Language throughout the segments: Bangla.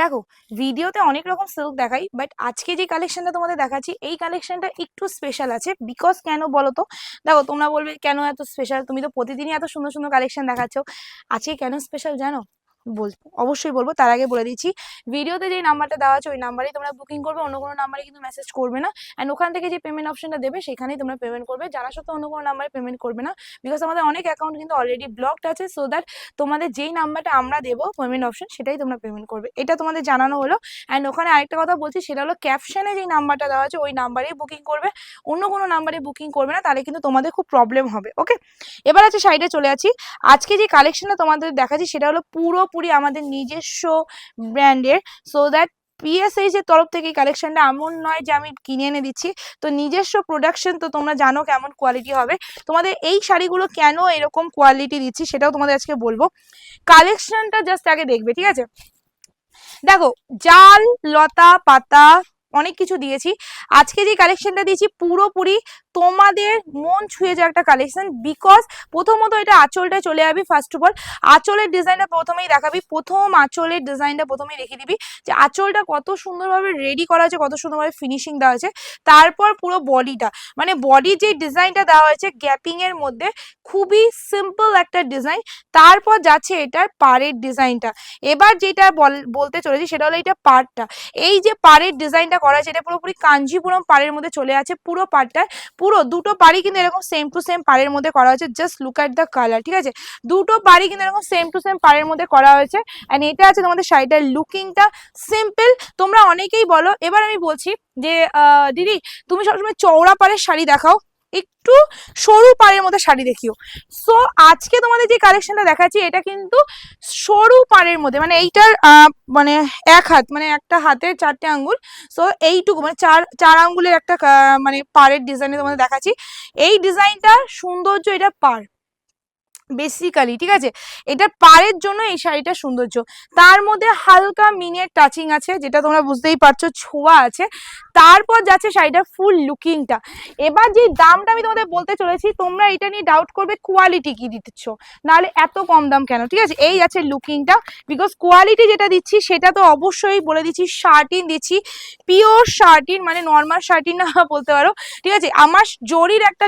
দেখো ভিডিওতে অনেক রকম সিল্ক দেখাই বাট আজকে যে কালেকশনটা তোমাদের দেখাচ্ছি, এই কালেকশনটা একটু স্পেশাল আছে। বিকজ কেন বলো তো? দেখো, তোমরা বলবে কেন এত স্পেশাল তুমি তো প্রতিদিনই এত সুন্দর সুন্দর কালেকশন দেখাচ্ছ। আজকে কেন স্পেশাল জানো? বলব অবশ্যই বলব, তার আগে বলে দিচ্ছি, ভিডিওতে যে নাম্বারটা দেওয়া আছে ওই নাম্বারেই তোমরা বুকিং করবে, অন্য কোনো নাম্বারে কিন্তু মেসেজ করবে না অ্যান্ড ওখান থেকে যে পেমেন্ট অপশনটা দেবে, সেখানেই তোমরা পেমেন্ট করবে জানা সত্ত্বেও অন্য কোনো নাম্বারে পেমেন্ট করবে না বিকজ আমাদের অনেক অ্যাকাউন্ট কিন্তু অলরেডি ব্লকড আছে সো দ্যাট তোমাদের যেই নাম্বারটা আমরা দেবো পেমেন্ট অপশন সেটাই তোমরা পেমেন্ট করবে, এটা তোমাদের জানানো হলো অ্যান্ড ওখানে আরেকটা কথা বলছি, সেটা হলো ক্যাপশনে যেই নাম্বারটা দেওয়া আছে, ওই নাম্বারেই বুকিং করবে, অন্য কোনো নাম্বারে বুকিং করবে না, তাহলে কিন্তু তোমাদের খুব প্রবলেম হবে ওকে এবার আছে সাইডে চলে আছি আজকে যে কালেকশনটা তোমাদের দেখাচ্ছি, সেটা হলো পুরোপুরি আমাদের নিজস্ব ব্র্যান্ডের সো দ্যাট পিএসএইচ এর তরফ থেকে কালেকশনটা এমন নয় যে আমি কিনে এনে দিচ্ছি। তো নিজস্ব প্রোডাকশন তো তোমরা জানো কেমন কোয়ালিটি হবে। তোমাদের এই শাড়িগুলো কেন এরকম কোয়ালিটি দিচ্ছি সেটাও তোমাদের আজকে বলব। কালেকশনটা জাস্ট আগে দেখবে, ঠিক আছে? দেখো, জাল, লতা, পাতা অনেক কিছু দিয়েছি। আজকে যে কালেকশনটা দিয়েছি পুরোপুরি তোমাদের মন ছুঁয়ে যাওয়া একটা কালেকশন বিকজ প্রথমত এটা আঁচলটা চলে যাবি ফার্স্ট অফ অল আঁচলের ডিজাইনটা প্রথমেই দেখাবি। প্রথম আঁচলের ডিজাইনটা প্রথমেই রেখে দিবি যে আঁচলটা কত সুন্দরভাবে রেডি করা আছে, কত সুন্দরভাবে ফিনিশিং দেওয়া আছে। তারপর পুরো বডিটা মানে বডির যে ডিজাইনটা দেওয়া হয়েছে গ্যাপিং এর মধ্যে খুবই সিম্পল একটা ডিজাইন তারপর যাচ্ছে এটার পাড়ের ডিজাইনটা এবার যেটা বল- বলতে চলেছি সেটা হলো এটা পাড়টা এই যে পাড়ের ডিজাইনটা করা আছে এটা পুরোপুরি কাঞ্জিপুরম পাড়ের মধ্যে চলে আছে, পুরো পাড়টায়, পুরো দুটো পাড়ি কিন্তু এরকম সেম টু সেম পাড়ের মধ্যে করা হয়েছে just look at the colour ঠিক আছে? দুটো পাড়ি কিন্তু এরকম সেম টু সেম পাড়ের মধ্যে করা হয়েছে অ্যান্ড এটা আছে তোমাদের শাড়িটার লুকিংটা সিম্পল তোমরা অনেকেই বলো, এবার আমি বলছি যে দিদি, তুমি সবসময় চওড়া পাড়ের শাড়ি দেখাও একটু সরু পাড়ের মধ্যে শাড়ি দেখিও। সো আজকে তোমাদের যে কালেকশনটা দেখাচ্ছি, এটা কিন্তু সরু পাড়ের মধ্যে মানে এইটার মানে এক হাত মানে একটা হাতের চারটে আঙ্গুল। সো এইটুকু মানে চার চার আঙ্গুলের একটা মানে পাড়ের ডিজাইনে তোমাদের দেখাচ্ছি। এই ডিজাইনটা সৌন্দর্য এটা পাড়। বেসিক্যালি ঠিক আছে? এটা পাড়ের জন্য এই শাড়িটা সৌন্দর্য। তার মধ্যে হালকা মিনের টাচিং আছে, যেটা তোমরা বুঝতেই পারছ ছোঁয়া আছে। তারপর যাচ্ছে শাড়িটার ফুল লুকিংটা এবার যে দামটা আমি তোমাদের বলতে চলেছি, তোমরা এটা নিয়ে ডাউট করবে কোয়ালিটি কি দিচ্ছ। নাহলে এত কম দাম কেন? ঠিক আছে? এই আছে লুকিংটা বিকজ কোয়ালিটি যেটা দিচ্ছি, সেটা তো অবশ্যই বলে দিচ্ছি শার্টিন দিচ্ছি। পিওর শার্টিন মানে নর্মাল শার্টিন না বলতে পারো। ঠিক আছে? আমার জরির একটা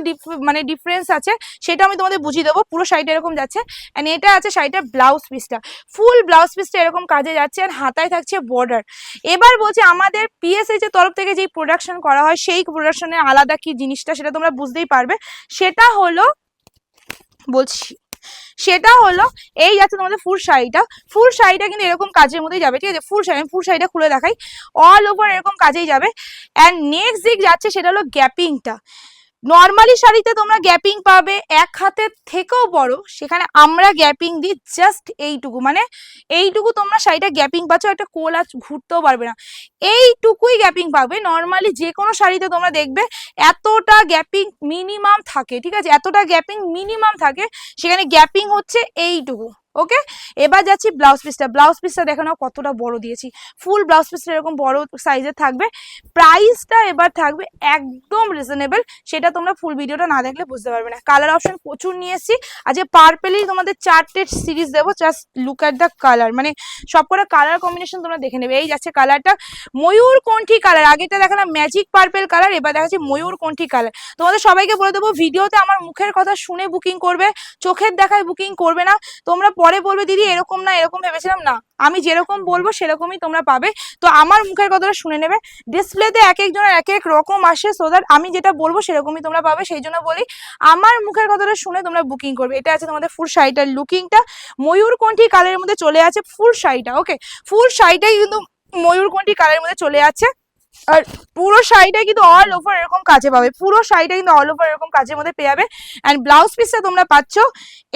মানে ডিফারেন্স আছে, সেটা আমি তোমাদের বুঝিয়ে দেবো। পুরো শাড়িটা এরকম যাচ্ছে অ্যান্ড এটা আছে শাড়িটার ব্লাউজ পিসটা ফুল ব্লাউজ পিসটা এরকম কাজে যাচ্ছে অ্যান্ড হাতায় থাকছে বর্ডার এবার বলছি আমাদের পিএসএইচ এর তরফ থেকে যেই প্রোডাকশন করা হয়, সেই প্রোডাকশনের আলাদা কি জিনিসটা সেটা তোমরা বুঝতেই পারবে। সেটা হলো, বলছি, সেটা হলো এই যাচ্ছে তোমাদের ফুল শাড়িটা। ফুল শাড়িটা কিন্তু এরকম কাজের মধ্যেই যাবে, ঠিক আছে? ফুল শাড়ি ফুল শাড়িটা খুলে দেখাই। অল ওভার এরকম কাজেই যাবে। অ্যান্ড নেক্সট দিক যাচ্ছে সেটা হলো গ্যাপিংটা নর্মালি শাড়িতে তোমরা গ্যাপিং পাবে, এক হাতের থেকেও বড়, সেখানে আমরা গ্যাপিং দিই জাস্ট এইটুকু মানে এইটুকু তোমরা শাড়িটা গ্যাপিং পাচ্ছ, একটা কোল ঘুরতেও পারবে না। এইটুকুই গ্যাপিং পাবে নর্মালি যে কোনো শাড়িতে তোমরা দেখবে, এতটা গ্যাপিং মিনিমাম থাকে, ঠিক আছে? এতটা গ্যাপিং মিনিমাম থাকে, সেখানে গ্যাপিং হচ্ছে এইটুকু। ওকে? এবার যাচ্ছি ব্লাউজ পিসটা ব্লাউজ পিসটা দেখো নাও কতটা বড় দিয়েছি। ফুল ব্লাউজ পিসটা এরকম বড় সাইজের থাকবে। প্রাইসটা এবার থাকবে একদম রিজনেবল সেটা তোমরা ফুল ভিডিওটা না দেখলে বুঝতে পারবে না। কালার অপশন প্রচুর নিয়ে এসেছি। আজকে পার্পেলই তোমাদের চারটে সিরিজ দেবো। Just look at the colour মানে সবকটা কালার কম্বিনেশন তোমরা দেখে নেবে। এই যাচ্ছে কালারটা ময়ূর কণ্ঠী কালার আগেটা দেখালাম ম্যাজিক পার্পেল কালার এবার দেখাচ্ছি ময়ূর কণ্ঠী কালার তোমাদের সবাইকে বলে দেবো ভিডিওতে আমার মুখের কথা শুনে বুকিং করবে। চোখের দেখায় বুকিং করবে না। তোমরা পরে বলবে, দিদি, এরকম না, এরকম ভেবেছিলাম না। আমি যেরকম বলব, সেরকমই তোমরা পাবে। তো আমার মুখের কথাটা শুনে নেবে। ডিসপ্লেতে এক একজনের এক এক রকম আসে সো দ্যাট আমি যেটা বলব, সেরকমই তোমরা পাবে। সেই জন্য বলি, আমার মুখের কথাটা শুনে তোমরা বুকিং করবে। এটা আছে তোমাদের ফুল শাড়িটার লুকিংটা ময়ূরকণ্ঠী কালারের মধ্যে চলে আছে? ফুল শাড়িটা ওকে ফুল শাড়িটাই কিন্তু ময়ূরকণ্ঠী কালারের মধ্যে চলে আছে? আর পুরো শাড়িটা কিন্তু অল ওভার এরকম কাজে পাবে। পুরো শাড়িটা কিন্তু অল ওভার এরকম কাজের মধ্যে পেয়ে যাবে। অ্যান্ড ব্লাউজ পিসটা তোমরা পাচ্ছ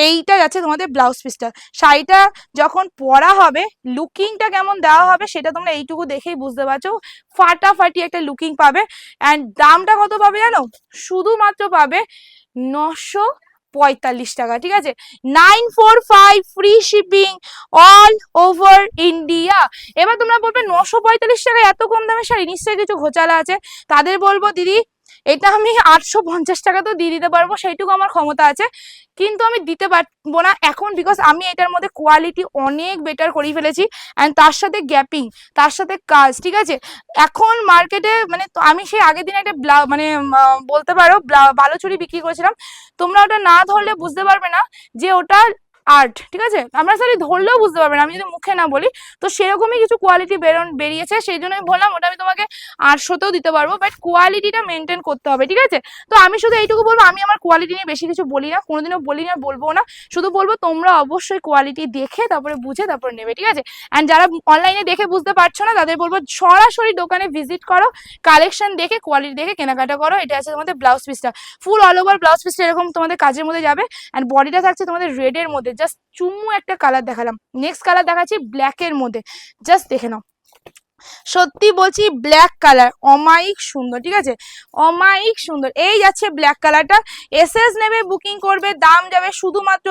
এইটা যাচ্ছে তোমাদের ব্লাউজ পিসটা শাড়িটা যখন পরা হবে লুকিংটা কেমন দেওয়া হবে সেটা তোমরা এইটুকু দেখেই বুঝতে পারছ। ফাটাফাটি একটা লুকিং পাবে। অ্যান্ড দামটা কত পাবে জানো? শুধুমাত্র পাবে নশো পঁয়তাল্লিশ টাকা, ঠিক আছে? Nine four five free shipping all over India এবার তোমরা বলবে নশো পঁয়তাল্লিশ টাকা এত কম দামের শাড়ি? নিশ্চয়ই কিছু ঘোচালা আছে। তাদের বলব, দিদি এটা আমি আটশো পঞ্চাশ টাকা তো দিয়ে দিতে পারব, সেইটুকু আমার ক্ষমতা আছে। কিন্তু আমি দিতে পারব না এখন বিকজ আমি এটার মধ্যে কোয়ালিটি অনেক বেটার করে ফেলেছি অ্যান্ড তার সাথে গ্যাপিং তার সাথে কাজ, ঠিক আছে? এখন মার্কেটে মানে আমি সেই আগের দিন একটা ব্লা মানে বলতে পারো ভালো বালুচুরি বিক্রি করেছিলাম। তোমরা ওটা না ধরলে বুঝতে পারবে না যে ওটা আর্ট ঠিক আছে? আমরা সারি ধরলেও বুঝতে পারবে না। আমি যদি মুখে না বলি, তো সেরকমই কিছু কোয়ালিটি বেরোন বেরিয়েছে। সেই জন্য আমি বললাম, ওটা আমি তোমাকে আটশোতেও দিতে পারব বাট কোয়ালিটিটা মেনটেন করতে হবে, ঠিক আছে? তো আমি শুধু এইটুকু বলব, আমি আমার কোয়ালিটি নিয়ে বেশি কিছু বলি না, কোনোদিনও বলি না বলব না। শুধু বলব, তোমরা অবশ্যই কোয়ালিটি দেখে, তারপরে বুঝে, তারপরে নেবে, ঠিক আছে? অ্যান্ড যারা অনলাইনে দেখে বুঝতে পারছ না, তাদের বলব, সরাসরি দোকানে ভিজিট করো কালেকশন দেখে কোয়ালিটি দেখে, কেনাকাটা করো। এটা আছে তোমাদের ব্লাউজ পিসটা ফুল অল ওভার ব্লাউজ পিসটা এরকম তোমাদের কাজের মধ্যে যাবে। অ্যান্ড বডিটা থাকছে তোমাদের রেডের মধ্যে। জাস্ট চুমু একটা কালার দেখালাম। নেক্সট কালার দেখাচ্ছি ব্ল্যাকের মধ্যে। জাস্ট দেখে নাও। সত্যি বলছি ব্ল্যাক কালার অমায়িক সুন্দর, ঠিক আছে? অমায়িক সুন্দর। এই যাচ্ছে ব্ল্যাক কালারটা এসএস নেবে বুকিং করবে, দাম যাবে শুধুমাত্র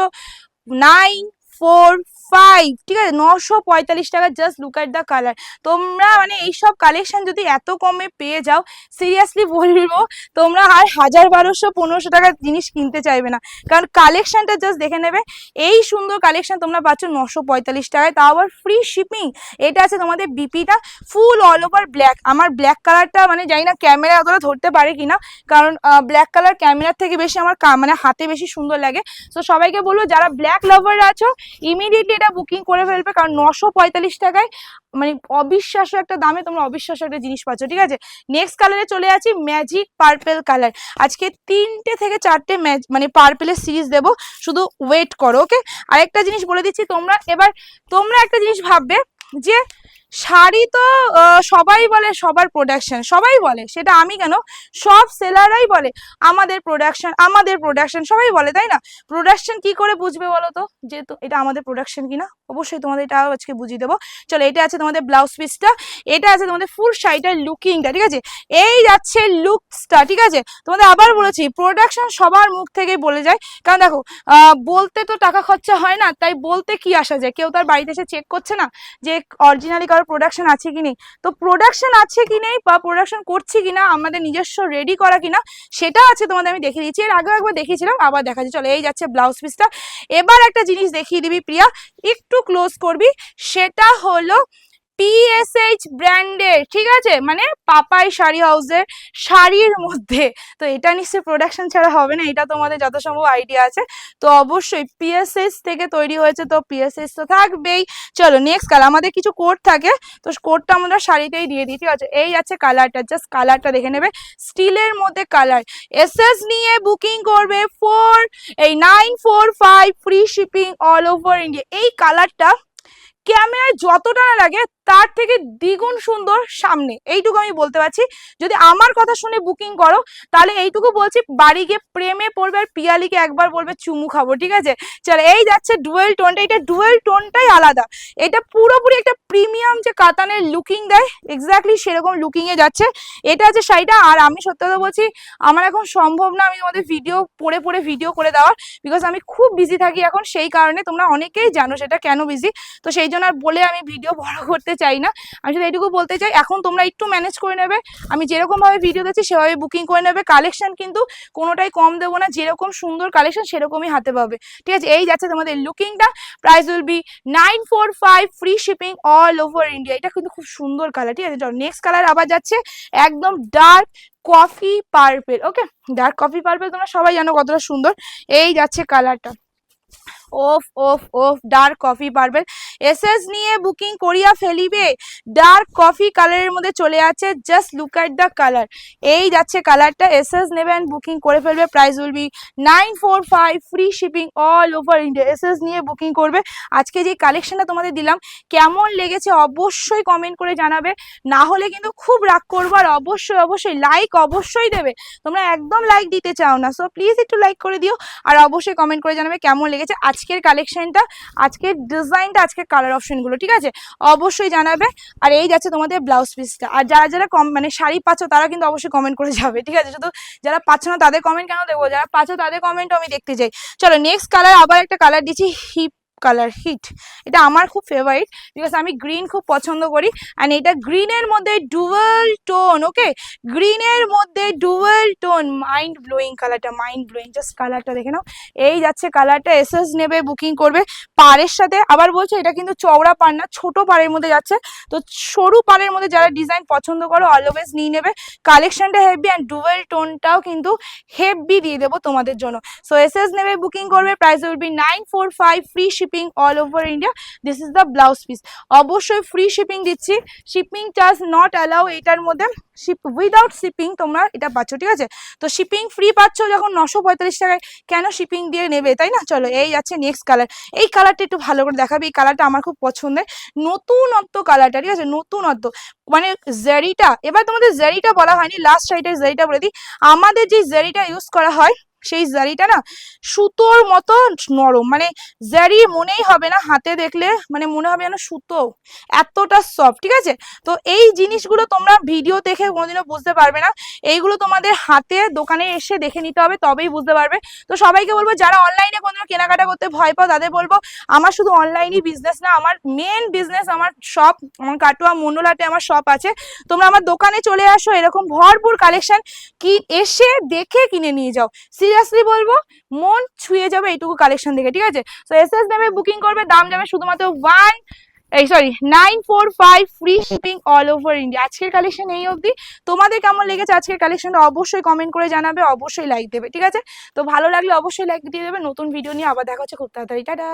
নাইন ফোর ফাইভ ঠিক আছে? নশো পঁয়তাল্লিশ টাকা just look at the colour তোমরা মানে এইসব কালেকশন যদি এত কমে পেয়ে যাও সিরিয়াসলি বলব, তোমরা আর হাজার বারোশো পনেরোশো টাকার জিনিস কিনতে চাইবে না। কারণ কালেকশনটা জাস্ট দেখে নেবে, এই সুন্দর কালেকশন তোমরা পাচ্ছ নশো পঁয়তাল্লিশ টাকায়। তাও আবার ফ্রি শিপিং এটা আছে তোমাদের বিপিটা ফুল অল ওভার ব্ল্যাক আমার ব্ল্যাক কালারটা মানে জানি না ক্যামেরা অতটা ধরতে পারে কিনা কারণ ব্ল্যাক কালার ক্যামেরার থেকে বেশি আমার কা- মানে হাতে বেশি সুন্দর লাগে। তো সবাইকে বলব, যারা ব্ল্যাক লাভার আছো ইমিডিয়েটলি এটা বুকিং করে ফেলবে, কারণ নশো পঁয়তাল্লিশ টাকায় মানে অবিশ্বাস্য একটা দামে তোমরা অবিশ্বাস্য একটা জিনিস পাচ্ছ, ঠিক আছে? নেক্সট কালারে চলে আছি ম্যাজিক পার্পেল কালার আজকে তিনটে থেকে চারটে ম্যাচ মানে পার্পেলের সিরিজ দেবো, শুধু ওয়েট করো ওকে আরেকটা জিনিস বলে দিচ্ছি, তোমরা, এবার তোমরা একটা জিনিস ভাববে যে শাড়ি তো সবাই বলে সবার প্রোডাকশন সবাই বলে। সেটা আমি কেন? সব সেলাররাই বলে। আমাদের প্রোডাকশন আমাদের প্রোডাকশন সবাই বলে, তাই না? প্রোডাকশন কি করে বুঝবে বলো তো? যে এটা আমাদের প্রোডাকশন কিনা? অবশ্যই তোমাদের এটা আজকে বুঝিয়ে দেবো। চলো, এটা আছে তোমাদের ব্লাউজ পিসটা এটা আছে তোমাদের ফুল শাড়িটার লুকিংটা ঠিক আছে? এই যাচ্ছে লুকসটা ঠিক আছে? তোমাদের আবার বলেছি প্রোডাকশন সবার মুখ থেকেই বলে যায়। কারণ দেখো বলতে তো টাকা খরচা হয় না, তাই বলতে কি আসা যায়? কেউ তার বাড়িতে এসে চেক করছে না যে অরিজিনালি কারোর প্রোডাকশন আছে কি নেই? তো প্রোডাকশন আছে কি নেই বা প্রোডাকশন করছি কি না আমাদের নিজস্ব রেডি করা কিনা, সেটা আছে তোমাদের আমি দেখিয়ে দিচ্ছি। এর আগেও একবার দেখিয়েছিলাম, আবার দেখা যাচ্ছে চলো, এই যাচ্ছে ব্লাউজ পিসটা এবার একটা জিনিস দেখিয়ে দিবি, প্রিয়া। একটু ক্লোজ করবি। সেটা হলো পিএসএইচ ব্র্যান্ডের ঠিক আছে? মানে পাপাই শাড়ি হাউসের শাড়ির মধ্যে। তো এটা নিশ্চয়ই প্রোডাকশন ছাড়া হবে না, এটা তোমাদের যত সম্ভব আইডিয়া আছে। তো অবশ্যই পিএসএস থেকে তৈরি হয়েছে, তো পিএসএস তো থাকবেই। চলো নেক্সট কালার আমাদের কিছু কোড থাকে, তো কোডটা আমরা শাড়িতেই দিয়ে দিই, ঠিক আছে? এই আছে কালারটা জাস্ট কালারটা দেখে নেবে। স্টিলের মধ্যে কালার এসএস নিয়ে বুকিং করবে ফোর এই nine four five free shipping all over India এই কালারটা ক্যামেরায় যতটা না লাগে তার থেকে দ্বিগুণ সুন্দর সামনে। এইটুকু আমি বলতে পারছি। যদি আমার কথা শুনে বুকিং করো, তাহলে এইটুকু বলছি, বাড়ি গিয়ে প্রেমে পড়বে আর পিয়ালিকে একবার বলবে, চুমু খাব, ঠিক আছে? চলো, এই যাচ্ছে ডুয়েল টোনটা এটা ডুয়েল টোনটাই আলাদা। এটা পুরোপুরি একটা প্রিমিয়াম যে কাতানের লুকিং দেয় এক্স্যাক্টলি সেরকম লুকিং এ যাচ্ছে। এটা আছে শাড়িটা, আর আমি সত্যি কথা বলছি, আমার এখন সম্ভব না আমি তোমাদের ভিডিও পড়ে পড়ে ভিডিও করে দেওয়ার বিকজ আমি খুব বিজি থাকি এখন। সেই কারণে তোমরা অনেকেই জানো সেটা কেন বিজি তো সেই জন্য আর বলে আমি ভিডিও বড় করতে চাই না। আমি শুধু এইটুকু বলতে চাই, এখন তোমরা একটু ম্যানেজ করে নেবে। আমি যেরকমভাবে ভিডিও দিচ্ছি, সেভাবে বুকিং করে নেবে। কালেকশন কিন্তু কোনোটাই কম দেবো না, যেরকম সুন্দর কালেকশন সেরকমই হাতে পাবে। ঠিক আছে? এই যাচ্ছে তোমাদের লুকিংটা price will be nine four five free shipping all over India এটা কিন্তু খুব সুন্দর কালার ঠিক আছে? নেক্সট কালার আবার যাচ্ছে, একদম dark coffee purple okay dark coffee purple তোমরা সবাই জানো কতটা সুন্দর। এই যাচ্ছে কালারটা ওফ ওফ ওফ ডার্ক কফি পার্পেল এসএস নিয়ে বুকিং করিয়া ফেলিবে। ডার্ক কফি কালারের মধ্যে চলে আছে, just look at the colour. এই যাচ্ছে কালারটা, এসএস নেবেন, বুকিং করে ফেলবে, price will be nine four five, free shipping all over India. SS নিয়ে বুকিং করবে। আজকে যে কালেকশনটা তোমাদের দিলাম, কেমন লেগেছে অবশ্যই কমেন্ট করে জানাবে। না হলে কিন্তু খুব রাগ করব, আর অবশ্যই অবশ্যই লাইক অবশ্যই দেবে। তোমরা একদম লাইক দিতে চাও না সো প্লিজ একটু লাইক করে দিও। আর অবশ্যই কমেন্ট করে জানাবে কেমন লেগেছে আজকের কালেকশনটা, আজকের ডিজাইনটা আজকের কালার অপশনগুলো ঠিক আছে? অবশ্যই জানাবে। আর এই যাচ্ছে তোমাদের ব্লাউজ পিসটা আর যারা যারা কম মানে শাড়ি পাচ্ছ, তারা কিন্তু অবশ্যই কমেন্ট করে যাবে, ঠিক আছে? শুধু যারা পাচ্ছ না, তাদের কমেন্ট কেন দেবো যারা পাচ্ছ, তাদের কমেন্টও আমি দেখতে চাই। চলো নেক্সট কালার আবার একটা কালার দিচ্ছি হিপ কালার হিট এটা আমার খুব ফেভারিট বিকজ আমি গ্রিন খুব পছন্দ করি অ্যান্ড এটা গ্রিনের মধ্যে ডুয়েল টোন ওকে গ্রিনের মধ্যে ডুয়েল টোন মাইন্ড ব্লোয়িং কালারটা মাইন্ড ব্লোয়িং জাস্ট কালারটা দেখে নাও। এই যাচ্ছে কালারটা এসএস নেবে বুকিং করবে। পাড়ের সাথে, আবার বলছে এটা কিন্তু চওড়া পাড় না, ছোটো পাড়ের মধ্যে যাচ্ছে। তো সরু পাড়ের মধ্যে যারা ডিজাইন পছন্দ করো অলওয়েজ নিয়ে নেবে। কালেকশনটা হেভি অ্যান্ড ডুয়েল টোনটাও কিন্তু হেভি দিয়ে দেবো তোমাদের জন্য। সো এসএস নেবে বুকিং করবে price will be nine four five free shipping all over India this is the blouse piece অবশ্যই ফ্রি শিপিং দিচ্ছি। শিপিং চার্জ নট অ্যালাউ এটার মধ্যে। শিপ উইদাউট শিপিং তোমরা এটা পাচ্ছ, ঠিক আছে? তো শিপিং ফ্রি পাচ্ছ যখন নশো পঁয়তাল্লিশ টাকায়, কেন শিপিং দিয়ে নেবে, তাই না? চলো, এই যাচ্ছে নেক্সট কালার এই কালারটা একটু ভালো করে দেখাবে। এই কালারটা আমার খুব পছন্দের। নতুনত্ব কালারটা ঠিক আছে? নতুনত্ব। মানে জেরিটা এবার তোমাদের জেরিটা বলা হয়নি লাস্ট সাইডের জেরিটা বলে দিই। আমাদের যে জেরিটা ইউজ করা হয় সেই জারিটা না সুতোর মতো নরম মানে জারি মনেই হবে না হাতে দেখলে মানে মনে হবে যেন সুতো এতটা সফট ঠিক আছে? তো এই জিনিসগুলো তোমরা ভিডিও দেখে কোনোদিনও বুঝতে পারবে না। এইগুলো তোমাদের হাতে দোকানে এসে দেখে নিতে হবে, তবেই বুঝতে পারবে। তো সবাইকে বলব, যারা অনলাইনে কোনোদিনও কেনাকাটা করতে ভয় পাও, তাদের বলব, আমার শুধু অনলাইনই বিজনেস না, আমার মেন বিজনেস আমার শপ আমার কাটোয়া, মন্ডলাতে আমার শপ আছে। তোমরা আমার দোকানে চলে আসো, এরকম ভরপুর কালেকশন কি এসে দেখে কিনে নিয়ে যাও। সিরিয়াসলি বলব, মন ছুঁয়ে যাবে এইটুকু কালেকশন দেখে, ঠিক আছে? তো এস এস নেবে বুকিং করবে, দাম যাবে শুধুমাত্র ওয়ান এই sorry nine four five free shipping all over India আজকের কালেকশন এই অবধি। তোমাদের কেমন লেগেছে আজকের কালেকশনটা অবশ্যই কমেন্ট করে জানাবে, অবশ্যই লাইক দেবে, ঠিক আছে? তো ভালো লাগলে অবশ্যই লাইক দিয়ে দেবে, নতুন ভিডিও নিয়ে আবার দেখা হচ্ছে, খুব তাড়াতাড়ি, টাটা!